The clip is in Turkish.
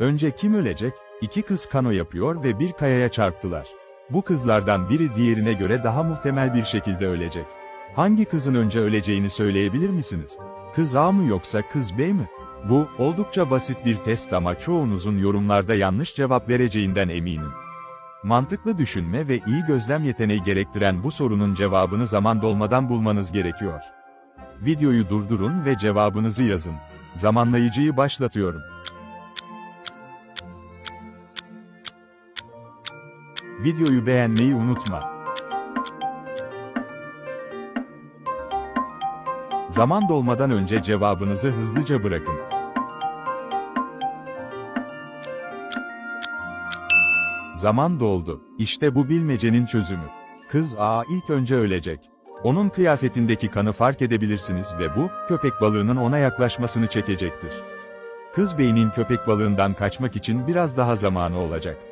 Önce kim ölecek? İki kız kano yapıyor ve bir kayaya çarptılar. Bu kızlardan biri diğerine göre daha muhtemel bir şekilde ölecek. Hangi kızın önce öleceğini söyleyebilir misiniz? Kız A mı yoksa kız B mi? Bu, oldukça basit bir test ama çoğunuzun yorumlarda yanlış cevap vereceğinden eminim. Mantıklı düşünme ve iyi gözlem yeteneği gerektiren bu sorunun cevabını zaman dolmadan bulmanız gerekiyor. Videoyu durdurun ve cevabınızı yazın. Zamanlayıcıyı başlatıyorum. Videoyu beğenmeyi unutma. Zaman dolmadan önce cevabınızı hızlıca bırakın. Zaman doldu. İşte bu bilmecenin çözümü. Kız A ilk önce ölecek. Onun kıyafetindeki kanı fark edebilirsiniz ve bu, köpek balığının ona yaklaşmasını çekecektir. Kız beynin köpek balığından kaçmak için biraz daha zamanı olacak.